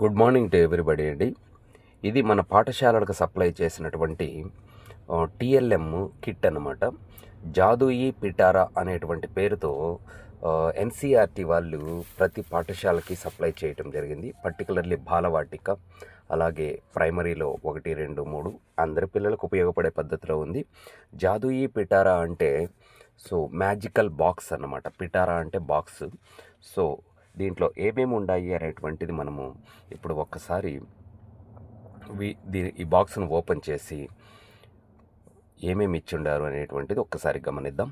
Good morning to everybody అండి. ఇది మన పాఠశాలలకు సప్లై చేసినటువంటి టిఎల్ఎం కిట్ అన్నమాట. జాదూయి పిటారా అనేటువంటి పేరుతో ఎన్సీఆర్టీ వాళ్ళు ప్రతి పాఠశాలకి సప్లై చేయటం జరిగింది. పర్టికులర్లీ బాలవాటిక అలాగే ప్రైమరీలో ఒకటి రెండు మూడు అందరి పిల్లలకు ఉపయోగపడే పద్ధతిలో ఉంది. జాదూయి పిటారా అంటే సో మ్యాజికల్ బాక్స్ అన్నమాట. పిటారా అంటే బాక్స్. సో దీంట్లో ఏమేమి ఉన్నాయి అనేటువంటిది మనము ఇప్పుడు ఒక్కసారి దీని ఈ బాక్స్ను ఓపెన్ చేసి ఏమేమి ఇచ్చిండారు అనేటువంటిది ఒక్కసారి గమనిద్దాం.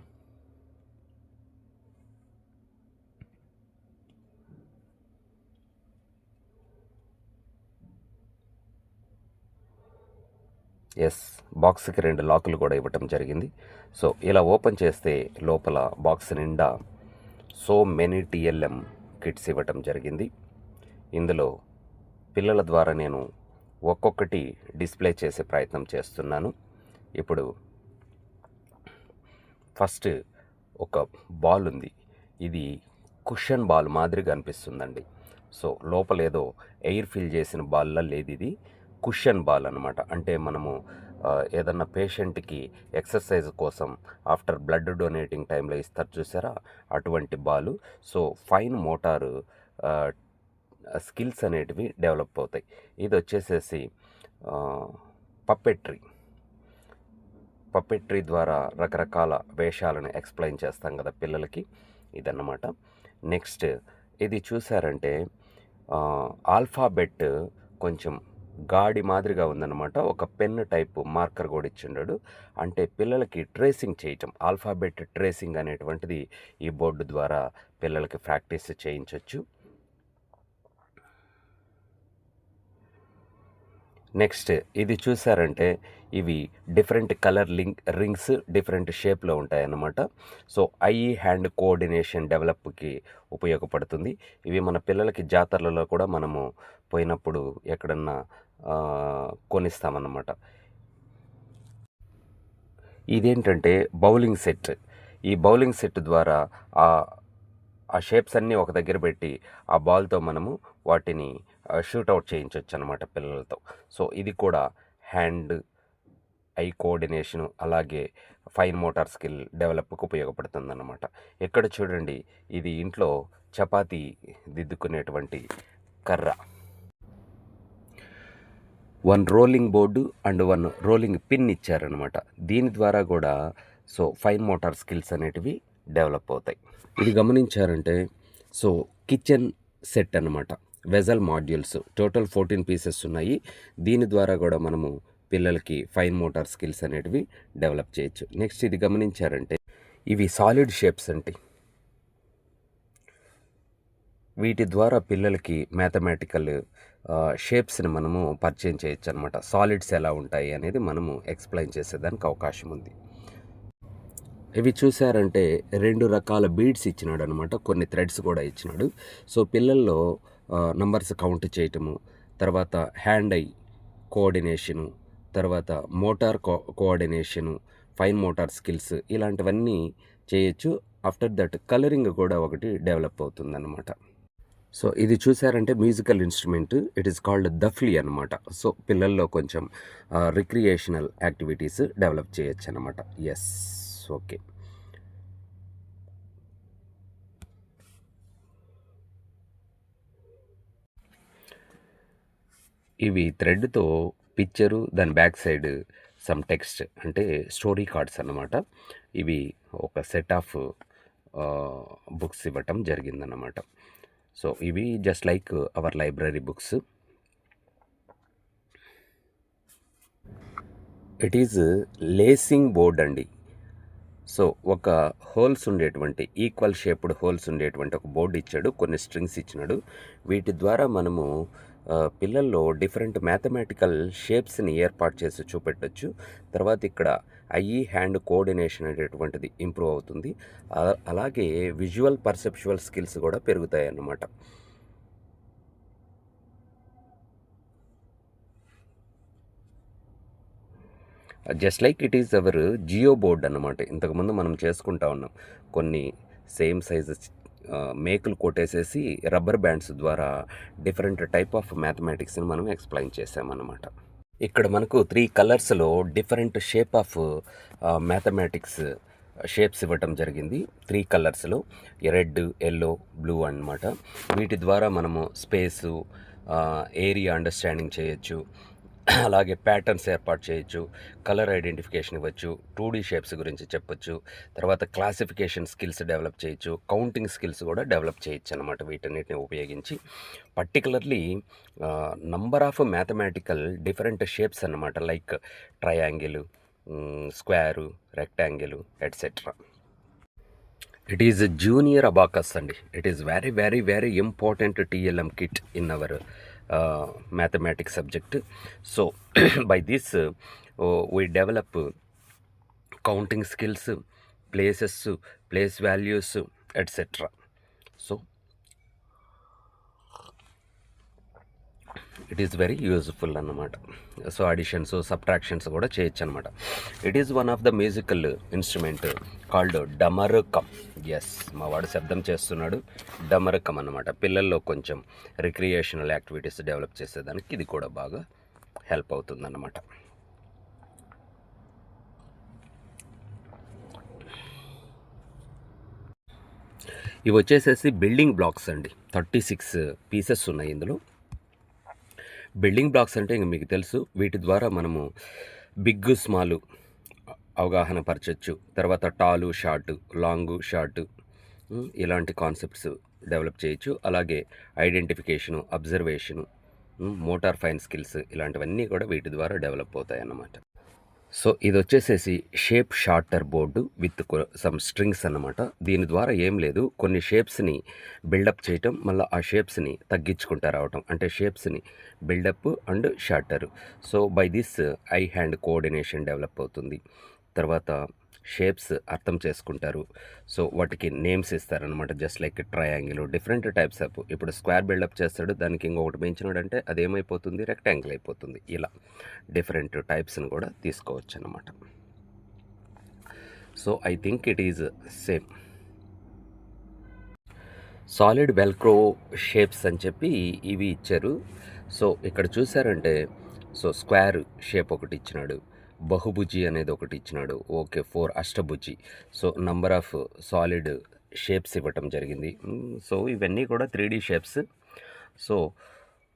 ఎస్ బాక్స్కి రెండు లాకులు కూడా ఇవ్వటం జరిగింది. సో ఇలా ఓపెన్ చేస్తే లోపల బాక్స్ నిండా సో మెనీ టిఎల్ఎం కిట్స్ ఇవ్వటం జరిగింది. ఇందులో పిల్లల ద్వారా నేను ఒక్కొక్కటి డిస్ప్లే చేసే ప్రయత్నం చేస్తున్నాను. ఇప్పుడు ఫస్ట్ ఒక బాల్ ఉంది. ఇది కుషన్ బాల్ మాదిరిగా అనిపిస్తుందండి. సో లోపల ఏదో ఎయిర్ ఫిల్ చేసిన బాల్లా లేదు ఇది కుషన్ బాల్ అనమాట అంటే మనము ఏదన్నా పేషెంట్కి ఎక్సర్సైజ్ కోసం ఆఫ్టర్ బ్లడ్ డొనేటింగ్ టైంలో ఇస్తారు చూసారా? అటువంటి ball. So fine motor skills అనేటివి డెవలప్ అవుతాయి. ఇది వచ్చేసేసి పప్పెట్రీ పప్పెట్రీ ద్వారా రకరకాల వేషాలను ఎక్స్ప్లెయిన్ చేస్తాం కదా పిల్లలకి. ఇదన్నమాట. నెక్స్ట్ ఇది చూసారంటే ఆల్ఫాబెట్ కొంచెం గాడి మాదిరిగా ఉందన్నమాట. ఒక పెన్ టైప్ మార్కర్ కూడా ఇచ్చిండాడు. అంటే పిల్లలకి ట్రేసింగ్ చేయటం ఆల్ఫాబెట్ ట్రేసింగ్ అనేటువంటిది ఈ బోర్డు ద్వారా పిల్లలకి ప్రాక్టీస్ చేయించవచ్చు నెక్స్ట్ ఇది చూసారంటే ఇవి different colour link rings different షేప్లో ఉంటాయన్నమాట. సో ఐ హ్యాండ్ కోఆర్డినేషన్ డెవలప్కి ఉపయోగపడుతుంది. ఇవి మన పిల్లలకి జాతరలలో కూడా మనము పోయినప్పుడు ఎక్కడన్నా కొనిస్తామన్నమాట. ఇదేంటంటే బౌలింగ్ సెట్. ఈ బౌలింగ్ సెట్ ద్వారా ఆ ఆ షేప్స్ అన్నీ ఒక దగ్గర పెట్టి ఆ బాల్తో మనము వాటిని షూట్అవుట్ చేయించవచ్చు అనమాట పిల్లలతో. సో ఇది కూడా హ్యాండ్ ఐ కోఆర్డినేషన్ అలాగే ఫైన్ మోటార్ స్కిల్ డెవలప్కి ఉపయోగపడుతుంది అన్నమాట ఇక్కడ చూడండి ఇది ఇంట్లో చపాతీ దిద్దుకునేటువంటి కర్ర. One rolling board and one rolling pin ఇచ్చారనమాట దీని ద్వారా కూడా సో ఫైన్ మోటార్ స్కిల్స్ అనేటివి డెవలప్ అవుతాయి. ఇది గమనించారంటే సో కిచెన్ సెట్ అన్నమాట. Vessel modules total fourteen pieces ఉన్నాయి. దీని ద్వారా కూడా మనము పిల్లలకి ఫైన్ మోటార్ స్కిల్స్ అనేటివి డెవలప్ చేయొచ్చు. నెక్స్ట్ ఇది గమనించారంటే ఇవి సాలిడ్ షేప్స్ అంటే వీటి ద్వారా పిల్లలకి మ్యాథమెటికల్ షేప్స్ని మనము పరిచయం చేయొచ్చు అనమాట సాలిడ్స్ ఎలా ఉంటాయి అనేది మనము ఎక్స్ప్లెయిన్ చేసేదానికి అవకాశం ఉంది. ఇవి చూసారంటే రెండు రకాల బీడ్స్ ఇచ్చినాడు అనమాట కొన్ని థ్రెడ్స్ కూడా ఇచ్చినాడు. సో పిల్లల్లో నంబర్స్ కౌంట్ చేయటము తర్వాత హ్యాండ్ ఐ కోఆర్డినేషను తర్వాత motor co coordination fine motor skills ఇలాంటివన్నీ చేయొచ్చు. ఆఫ్టర్ దట్ కలరింగ్ కూడా ఒకటి డెవలప్ అవుతుందన్నమాట సో ఇది చూసారంటే musical instrument it is called dafli అనమాట సో పిల్లల్లో కొంచెం రిక్రియేషనల్ యాక్టివిటీస్ డెవలప్ చేయొచ్చు అనమాట ఎస్ ఓకే ఇవి థ్రెడ్తో పిక్చరు దాని బ్యాక్ సైడ్ సమ్ టెక్స్ట్ అంటే స్టోరీ కార్డ్స్ అన్నమాట. ఇవి ఒక సెట్ ఆఫ్ బుక్స్ ఇవ్వటం జరిగిందన్నమాట. సో ఇవి just like our library books it is lacing board అండి. సో ఒక హోల్స్ ఉండేటువంటి ఈక్వల్ షేప్డ్ హోల్స్ ఉండేటువంటి ఒక బోర్డు ఇచ్చాడు కొన్ని స్ట్రింగ్స్ ఇచ్చినాడు. వీటి ద్వారా మనము పిల్లల్లో డిఫరెంట్ మ్యాథమెటికల్ షేప్స్ని ఏర్పాటు చేసి చూపెట్టచ్చు. తర్వాత ఇక్కడ ఐ హ్యాండ్ కోఆర్డినేషన్ అనేటువంటిది ఇంప్రూవ్ అవుతుంది. అలాగే విజువల్ పర్సెప్చువల్ స్కిల్స్ కూడా పెరుగుతాయి అన్నమాట just like it is our geoboard అన్నమాట. ఇంతకుముందు మనం చేసుకుంటా ఉన్నాం. కొన్ని సేమ్ సైజెస్ మేకులు కొట్టేసేసి రబ్బర్ బ్యాండ్స్ ద్వారా డిఫరెంట్ టైప్ ఆఫ్ మ్యాథమెటిక్స్ని మనం ఎక్స్ప్లెయిన్ చేసామన్నమాట ఇక్కడ మనకు త్రీ కలర్స్లో different shape of mathematics shapes ఇవ్వటం జరిగింది. త్రీ కలర్స్లో రెడ్ ఎల్లో బ్లూ అన్నమాట. వీటి ద్వారా మనము స్పేసు ఏరియా అండర్స్టాండింగ్ చేయొచ్చు. అలాగే ప్యాటర్న్స్ ఏర్పాటు చేయొచ్చు కలర్ ఐడెంటిఫికేషన్ ఇవ్వచ్చు టూ డీ షేప్స్ గురించి చెప్పొచ్చు తర్వాత క్లాసిఫికేషన్ స్కిల్స్ డెవలప్ చేయొచ్చు కౌంటింగ్ స్కిల్స్ కూడా డెవలప్ చేయొచ్చు అనమాట వీటన్నిటిని ఉపయోగించి. Particularly number of mathematical different shapes అన్నమాట like triangle square rectangle etcetera it is junior abacus అండి. It is very very very important TLM kit in our Uh, mathematics subject. So by this uh, we develop counting skills places place values etc so it is very useful అన్నమాట. So additions subtractions కూడా చేయొచ్చు అనమాట it is one of the musical instrument called డమరకం ఎస్ మా వాడు శబ్దం చేస్తున్నాడు. డమరకం అన్నమాట. పిల్లల్లో కొంచెం రిక్రియేషనల్ యాక్టివిటీస్ డెవలప్ చేసేదానికి ఇది కూడా బాగా హెల్ప్ అవుతుందన్నమాట ఇవి వచ్చేసేసి బిల్డింగ్ బ్లాక్స్ అండి. థర్టీ సిక్స్ పీసెస్ ఉన్నాయి ఇందులో. బిల్డింగ్ బ్లాక్స్ అంటే ఇంక మీకు తెలుసు. వీటి ద్వారా మనము బిగ్ స్మాల్ అవగాహన పరచచ్చు. తర్వాత టాలు షార్ట్ లాంగు షార్ట్ ఇలాంటి కాన్సెప్ట్స్ డెవలప్ చేయొచ్చు. అలాగే identification observation motor fine skills ఇలాంటివన్నీ కూడా వీటి ద్వారా డెవలప్ అవుతాయి అన్నమాట సో ఇది వచ్చేసేసి shape sorter board with some strings అన్నమాట. దీని ద్వారా ఏం లేదు. కొన్ని షేప్స్ని బిల్డప్ చేయటం మళ్ళీ ఆ షేప్స్ని తగ్గించుకుంటా రావటం. అంటే షేప్స్ని build up and sorter. So by this eye hand coordination develop అవుతుంది. తర్వాత షేప్స్ అర్థం చేసుకుంటారు. సో వాటికి నేమ్స్ ఇస్తారనమాట just like triangle different types of ఇప్పుడు స్క్వేర్ బిల్డప్ చేస్తాడు దానికి ఇంకొకటి పెంచినాడంటే అది ఏమైపోతుంది రెక్టాంగిల్ అయిపోతుంది. ఇలా డిఫరెంట్ టైప్స్ని కూడా తీసుకోవచ్చు అనమాట so I think it is same solid velcro shapes అని చెప్పి ఇవి ఇచ్చారు. సో ఇక్కడ చూసారంటే సో స్క్వేర్ షేప్ ఒకటి ఇచ్చినాడు. బహుభుజి అనేది ఒకటి ఇచ్చినాడు. Okay four Ashtabhuji. So number of solid shapes ఇవ్వటం జరిగింది. సో ఇవన్నీ కూడా త్రీ డీ షేప్స్ సో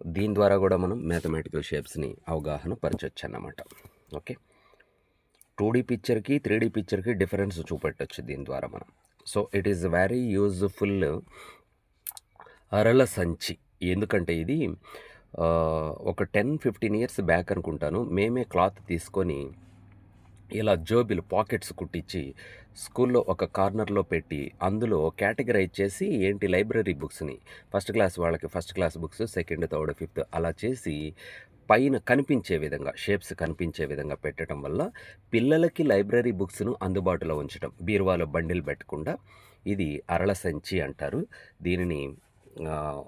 దీని ద్వారా కూడా మనం మ్యాథమెటికల్ షేప్స్ని అవగాహన పరచవచ్చు అన్నమాట ఓకే టూ డీ పిక్చర్కి త్రీ డీ పిక్చర్కి డిఫరెన్స్ చూపెట్టచ్చు దీని ద్వారా మనం. So it is very useful అరల సంచి. ఎందుకంటే ఇది ఒక టెన్ ఫిఫ్టీన్ ఇయర్స్ బ్యాక్ అనుకుంటాను. మేమే క్లాత్ తీసుకొని ఇలా జోబిలు పాకెట్స్ కుట్టించి స్కూల్లో ఒక కార్నర్లో పెట్టి అందులో కేటగరైజ్ చేసి ఏంటి లైబ్రరీ బుక్స్ని. ఫస్ట్ క్లాస్ వాళ్ళకి first class books second third fifth అలా చేసి పైన కనిపించే విధంగా షేప్స్ కనిపించే విధంగా పెట్టడం వల్ల పిల్లలకి లైబ్రరీ బుక్స్ను అందుబాటులో ఉంచడం బీరువాలో బండిల్ పెట్టకుండా ఇది అరళ సంచి అంటారు. దీనిని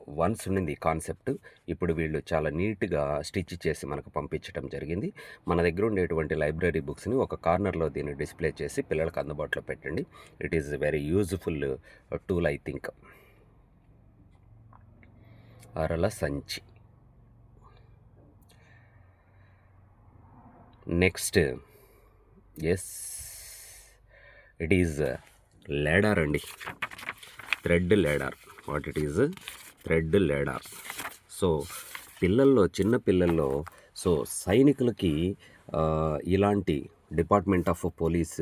వన్స్ ఉండింది కాన్సెప్ట్. ఇప్పుడు వీళ్ళు చాలా నీట్గా స్టిచ్ చేసి మనకు పంపించడం జరిగింది. మన దగ్గర ఉండేటువంటి లైబ్రరీ బుక్స్ని ఒక కార్నర్లో దీన్ని డిస్ప్లే చేసి పిల్లలకు అందుబాటులో పెట్టండి. It is very useful tool I think. అరల సంచి. Next. Yes. It is ladder అండి. Thread ladder. What it is thread ladder so పిల్లల్లో చిన్న పిల్లల్లో సో సైనికులకి ఇలాంటి డిపార్ట్మెంట్ ఆఫ్ పోలీస్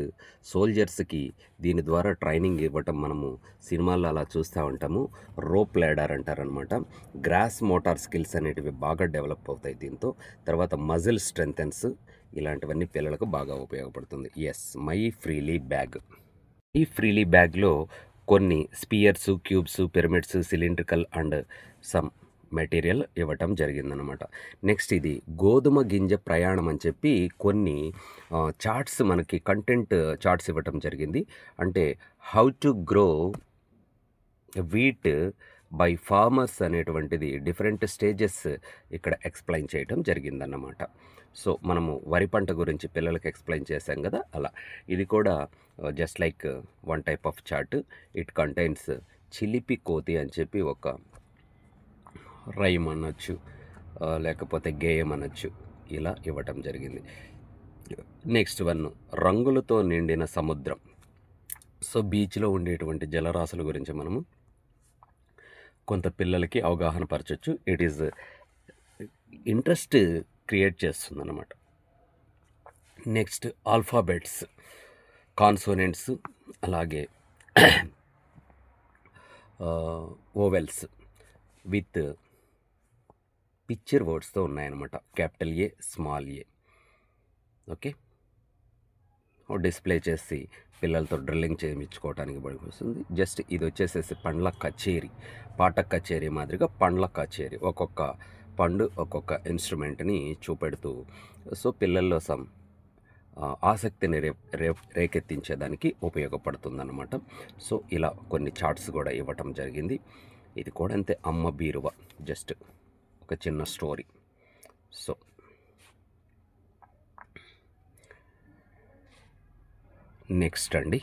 సోల్జర్స్కి దీని ద్వారా ట్రైనింగ్ ఇవ్వటం మనము సినిమాల్లో అలా చూస్తూ ఉంటాము. రోప్ లేడర్ అంటారనమాట గ్రాస్ మోటార్ స్కిల్స్ అనేటివి బాగా డెవలప్ అవుతాయి దీంతో. తర్వాత మజిల్ స్ట్రెంగ్థెన్స్ ఇలాంటివన్నీ పిల్లలకు బాగా ఉపయోగపడుతుంది. ఎస్ మై ఫ్రీలీ బ్యాగ్ ఈ ఫ్రీలీ బ్యాగ్లో కొన్ని spheres cubes pyramids cylindrical and some material ఇవ్వటం జరిగిందనమాట నెక్స్ట్ ఇది గోధుమ గింజ ప్రయాణం అని చెప్పి కొన్ని చార్ట్స్ మనకి కంటెంట్ చార్ట్స్ ఇవ్వటం జరిగింది. అంటే how to grow wheat by farmers అనేటువంటిది డిఫరెంట్ స్టేజెస్ ఇక్కడ ఎక్స్ప్లెయిన్ చేయటం జరిగిందన్నమాట. సో మనము వరి పంట గురించి పిల్లలకి ఎక్స్ప్లెయిన్ చేశాం కదా అలా. ఇది కూడా just like one type of chart it contains చిలిపి కోతి అని చెప్పి ఒక రైమ్ అనొచ్చు లేకపోతే గేయం అనొచ్చు. ఇలా ఇవ్వటం జరిగింది. నెక్స్ట్ వన్ రంగులతో నిండిన సముద్రం. సో బీచ్లో ఉండేటువంటి జలరాశుల గురించి మనము కొంత పిల్లలకి అవగాహన పరచవచ్చు ఇట్ ఈజ్ ఇంట్రెస్ట్ క్రియేట్ చేస్తుంది అన్నమాట నెక్స్ట్ ఆల్ఫాబెట్స్ కాన్సోనెంట్స్ అలాగే ఓవెల్స్ విత్ పిక్చర్ వర్డ్స్తో ఉన్నాయన్నమాట. Capital A small A okay display చేసి పిల్లలతో డ్రిల్లింగ్ చేయించుకోవడానికి పనికొస్తుంది. జస్ట్ ఇది వచ్చేసేసి పండ్ల కచేరీ పాట కచేరీ మాదిరిగా పండ్ల కచేరీ. ఒక్కొక్క పండు ఒక్కొక్క ఇన్స్ట్రుమెంట్ని చూపెడుతూ సో పిల్లల్లో సమ్ ఆసక్తిని రే రే రేకెత్తించేదానికి ఉపయోగపడుతుందన్నమాట. సో ఇలా కొన్ని చార్ట్స్ కూడా ఇవ్వటం జరిగింది. ఇది కూడా అంతే అమ్మ బీరువ జస్ట్ ఒక చిన్న స్టోరీ. సో నెక్స్ట్ అండి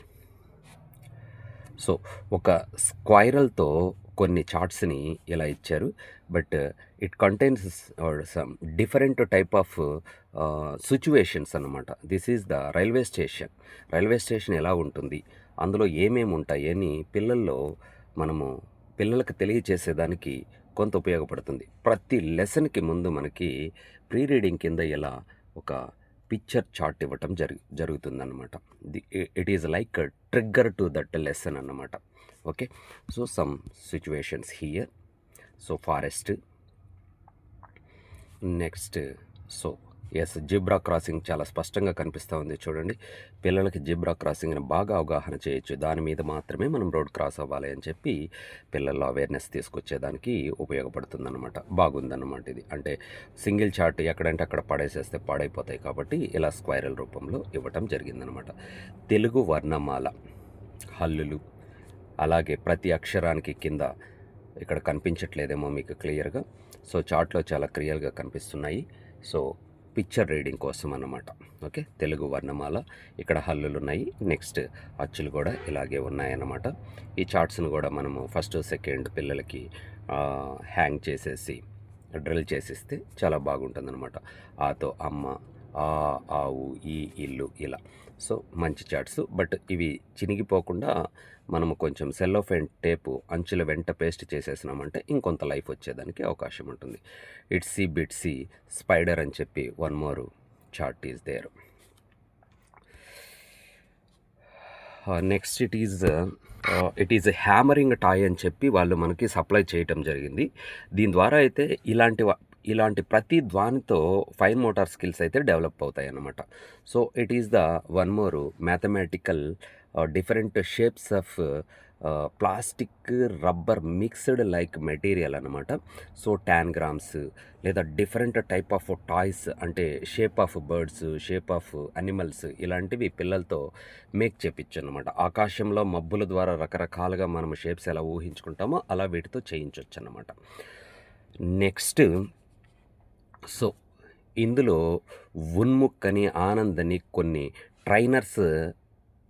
సో ఒక స్క్వైరల్తో కొన్ని చార్ట్స్ని ఇలా ఇచ్చారు. But it contains some different type of situations అన్నమాట. This is the railway station. Railway station ఎలా ఉంటుంది? అందులో ఏమేమి ఉంటాయి అని పిల్లల్లో మనము పిల్లలకు తెలియచేసేదానికి కొంత ఉపయోగపడుతుంది. ప్రతి లెసన్కి ముందు మనకి ప్రీ రీడింగ్ కింద ఇలా ఒక పిక్చర్ చార్ట్ ఇవ్వటం జరుగు జరుగుతుందన్నమాట. The it is like trigger to that lesson అన్నమాట. Okay? So some situations here. So forest. Next so yes zebra crossing చాలా స్పష్టంగా కనిపిస్తూ ఉంది. చూడండి పిల్లలకి జిబ్రా క్రాసింగ్ని బాగా అవగాహన చేయొచ్చు. దాని మీద మాత్రమే మనం రోడ్ క్రాస్ అవ్వాలి అని చెప్పి పిల్లల్లో అవేర్నెస్ తీసుకొచ్చేదానికి ఉపయోగపడుతుందన్నమాట. బాగుందన్నమాట ఇది. అంటే సింగిల్ చార్ట్ ఎక్కడంటే అక్కడ పడేసేస్తే పాడైపోతాయి కాబట్టి ఇలా స్క్వైరల్ రూపంలో ఇవ్వటం జరిగిందనమాట తెలుగు వర్ణమాల హల్లులు అలాగే ప్రతి అక్షరానికి కింద ఇక్కడ కనిపించట్లేదేమో మీకు క్లియర్గా సో చార్ట్లో చాలా క్లియర్గా కనిపిస్తున్నాయి. సో పిక్చర్ రీడింగ్ కోసం అన్నమాట. ఓకే? తెలుగు వర్ణమాల ఇక్కడ హల్లులు ఉన్నాయి నెక్స్ట్ అచ్చులు కూడా ఇలాగే ఉన్నాయన్నమాట. ఈ చార్ట్స్ను కూడా మనము ఫస్ట్ సెకండ్ పిల్లలకి హ్యాంగ్ చేసేసి డ్రిల్ చేసిస్తే చాలా బాగుంటుందన్నమాట. ఆతో అమ్మ ఆ ఆవు ఈ ఇల్లు ఇలా. సో మంచి చాట్స్. బట్ ఇవి చినిగిపోకుండా మనము కొంచెం సెల్లోఫెన్ టేపు అంచుల వెంట పేస్ట్ చేసేసినామంటే ఇంకొంత లైఫ్ వచ్చేదానికి అవకాశం ఉంటుంది. ఇట్సీ బిట్సీ స్పైడర్ అని చెప్పి one more chart is there. Next it is it is hammering toy అని చెప్పి వాళ్ళు మనకి సప్లై చేయటం జరిగింది. దీని ద్వారా అయితే ఇలాంటి ఇలాంటి ప్రతి దానితో ఫైన్ మోటార్ స్కిల్స్ అయితే డెవలప్ అవుతాయి అన్నమాట so it is the one more mathematical different shapes of plastic rubber mixed like material అనమాట సో గ్రామ్స్ లేదా డిఫరెంట్ టైప్ ఆఫ్ టాయ్స్ అంటే shape of birds shape of animals ఇలాంటివి పిల్లలతో make చేపించు అనమాట ఆకాశంలో మబ్బుల ద్వారా రకరకాలుగా మనం షేప్స్ ఎలా ఊహించుకుంటామో అలా వీటితో చేయించవచ్చు అనమాట నెక్స్ట్ సో ఇందులో ఉన్ముక్ అని ఆనంద్ అని కొన్ని trainers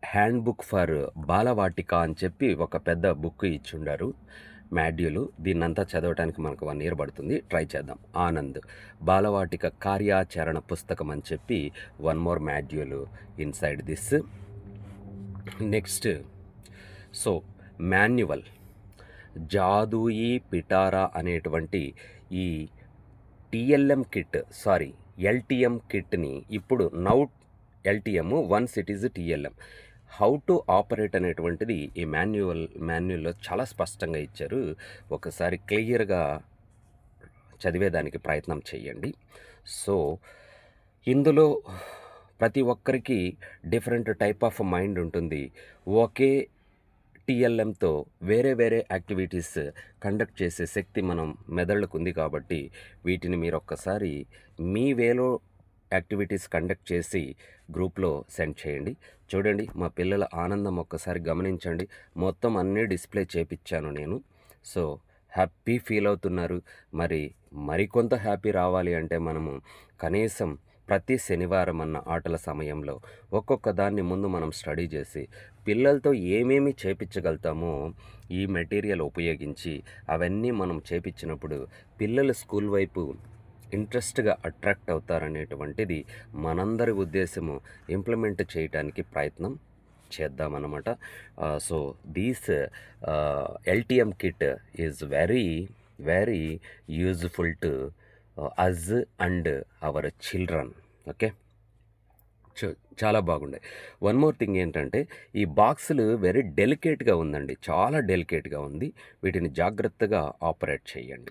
hand book for Balvatika అని చెప్పి ఒక పెద్ద బుక్ ఇచ్చిండారు. మాడ్యూలు దీన్నంతా చదవడానికి మనకు వన్ ఇయర్ పడుతుంది. ట్రై చేద్దాం. ఆనంద్ బాలవాటిక కార్యాచరణ పుస్తకం అని చెప్పి one more module inside this. Next so manual Jadui Pitara అనేటువంటి ఈ టిఎల్ఎం కిట్ సారీ ఎల్టీఎం కిట్ని ఇప్పుడు now LTM once it is TLM. How to operate అనేటువంటిది ఈ మాన్యువల్ మాన్యువల్లో చాలా స్పష్టంగా ఇచ్చారు. ఒకసారి క్లియర్గా చదివేదానికి ప్రయత్నం చేయండి. సో ఇందులో ప్రతి ఒక్కరికి డిఫరెంట్ టైప్ ఆఫ్ మైండ్ ఉంటుంది. ఒకే టీఎల్ఎంతో వేరే వేరే యాక్టివిటీస్ కండక్ట్ చేసే శక్తి మనం మెదళ్ళకు ఉంది కాబట్టి వీటిని మీరు ఒక్కసారి మీ వేలో యాక్టివిటీస్ కండక్ట్ చేసి గ్రూప్లో సెండ్ చేయండి. చూడండి మా పిల్లల ఆనందం ఒక్కసారి గమనించండి. మొత్తం అన్నీ డిస్ప్లే చేపించాను నేను. సో హ్యాపీ ఫీల్ అవుతున్నారు మరి మరికొంత హ్యాపీ రావాలి అంటే మనము కనీసం ప్రతి శనివారం అన్న ఆటల సమయంలో ఒక్కొక్క దాన్ని ముందు మనం స్టడీ చేసి పిల్లలతో ఏమేమి చేపించగలుగుతామో ఈ మెటీరియల్ ఉపయోగించి అవన్నీ మనం చేపించినప్పుడు పిల్లలు స్కూల్ వైపు ఇంట్రెస్ట్గా అట్రాక్ట్ అవుతారనేటువంటిది మనందరి ఉద్దేశము ఇంప్లిమెంట్ చేయడానికి ప్రయత్నం చేద్దామన్నమాట. So these LTM kit is very very useful to us and our children okay చ- చాలా బాగుండే. వన్ మోర్ థింగ్ ఏంటంటే ఈ బాక్సులు వెరీ డెలికేట్గా ఉందండి. చాలా డెలికేట్గా ఉంది. వీటిని జాగ్రత్తగా ఆపరేట్ చేయండి.